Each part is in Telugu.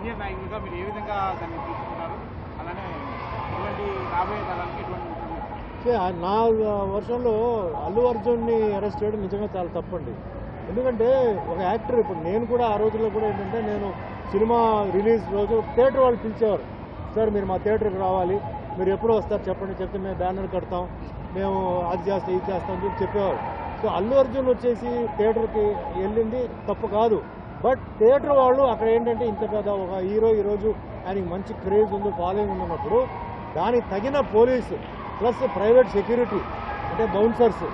సీనియర్ నాయకులుగా మీరు ఏ విధంగా దాన్ని తీసుకున్నారు? అలానే రాబోయే తరానికి ఎటువంటి నా వర్షంలో అల్లు అర్జున్ని అరెస్ట్ చేయడం నిజంగా చాలా తప్పండి. ఎందుకంటే ఒక యాక్టర్ ఇప్పుడు నేను కూడా ఆ రోజుల్లో కూడా ఏంటంటే నేను సినిమా రిలీజ్ రోజు థియేటర్ వాళ్ళు పిలిచేవారు. సార్ మీరు మా థియేటర్కి రావాలి. మీరు ఎప్పుడు వస్తారు చెప్పండి. చెప్తే మేము బ్యానర్ కడతాం. మేము అది చేస్తాం ఇది చేస్తాం అని చెప్పేవారు. సో అల్లు అర్జున్ వచ్చేసి థియేటర్కి వెళ్ళింది తప్పు కాదు. బట్ థియేటర్ వాళ్ళు అక్కడ ఏంటంటే ఇంత పెద్ద ఒక హీరో ఈరోజు ఆయనకి మంచి క్రేజ్ ఉంది ఫాలోయింగ్ ఉన్నప్పుడు. దానికి తగిన పోలీసు ప్లస్ ప్రైవేట్ సెక్యూరిటీ అంటే బౌన్సర్స్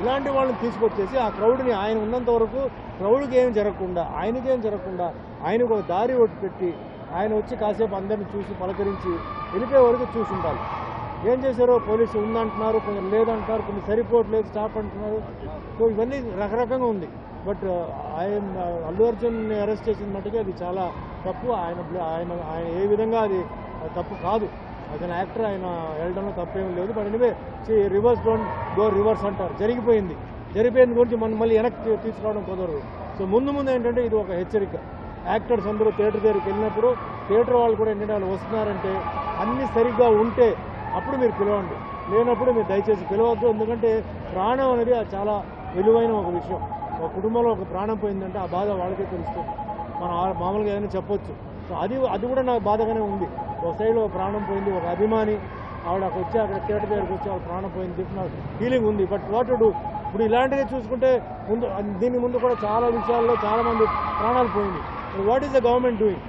ఇలాంటి వాళ్ళని తీసుకొచ్చేసి ఆ క్రౌడ్ని ఆయన ఉన్నంత వరకు క్రౌడ్కి ఏం జరగకుండా ఆయనకేం జరగకుండా ఆయనకు ఒక దారి ఒకటి పెట్టి ఆయన వచ్చి కాసేపు అందరిని చూసి పలకరించి వెళ్ళిపోయే వరకు చూసి ఉండాలి ఏం చేశారో పోలీసు ఉందంటున్నారు కొందరు లేదంటున్నారు కొన్ని సరిపోవట్లేదు స్టాప్ అంటున్నారు. సో ఇవన్నీ రకరకంగా ఉంది. బట్ uh, ఆయన uh, అల్లు అర్జున్ అరెస్ట్ చేసిన మట్టుకే అది చాలా తప్పు. ఆయన ఆయన ఆయన ఏ విధంగా అది uh, తప్పు కాదు. అతను యాక్టర్ ఆయన వెళ్ళడంలో తప్పేం లేదు. But anyway reverse don't go reverse అంటారు. జరిగిపోయింది. జరిపోయింది గురించి మనం మళ్ళీ వెనక్కి తీసుకోవడం తీసుకురావడం కుదరదు. సో ముందు ముందు ఏంటంటే ఇది ఒక హెచ్చరిక. యాక్టర్స్ అందరూ థియేటర్ దగ్గరికి వెళ్ళినప్పుడు థియేటర్ వాళ్ళు కూడా ఏంటంటే వాళ్ళు వస్తున్నారంటే అన్నీ సరిగ్గా ఉంటే అప్పుడు మీరు పిలవండి. లేనప్పుడు మీరు దయచేసి పిలవద్దు. ఎందుకంటే ప్రాణం అనేది అది చాలా విలువైన ఒక విషయం. ఒక కుటుంబంలో ఒక ప్రాణం పోయిందంటే ఆ బాధ వాళ్ళకే తెలుస్తుంది. మనం మామూలుగా ఏదైనా చెప్పొచ్చు. సో అది అది కూడా నాకు బాధగానే ఉంది. ఒక సైడ్ ఒక ప్రాణం పోయింది ఒక అభిమాని ఆవిడ అక్కడ వచ్చి అక్కడ థియేటర్ దగ్గరికి వచ్చి ఆవిడ ప్రాణం పోయింది చెప్పి నాకు ఫీలింగ్ ఉంది. బట్ వాట్ డూ ఇప్పుడు ఇలాంటివి చూసుకుంటే ముందు దీని ముందు కూడా చాలా విషయాల్లో చాలామంది ప్రాణాలు పోయింది what is the government doing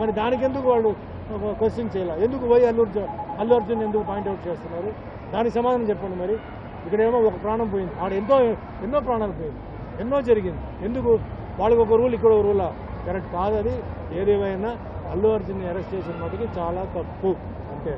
మరి దానికి ఎందుకు వాళ్ళు క్వశ్చన్ చేయాలి? ఎందుకు వై అల్లు అర్జున్? అల్లు అర్జున్ ఎందుకు పాయింట్అవుట్ చేస్తున్నారు? దానికి సమాధానం చెప్పండి మరి. ఇక్కడేమో ఒక ప్రాణం పోయింది. ఆడ ఎంతో ఎన్నో ప్రాణాలు పోయింది ఎన్నో జరిగింది. ఎందుకు? వాళ్ళకి ఒక రూల్ ఇక్కడ ఒక రూలా కరెక్ట్ కాదు అది. ఏదేమైనా అల్లు అర్జున్ని అరెస్ట్ చేసిన మటుకి చాలా తప్పు. అంతే.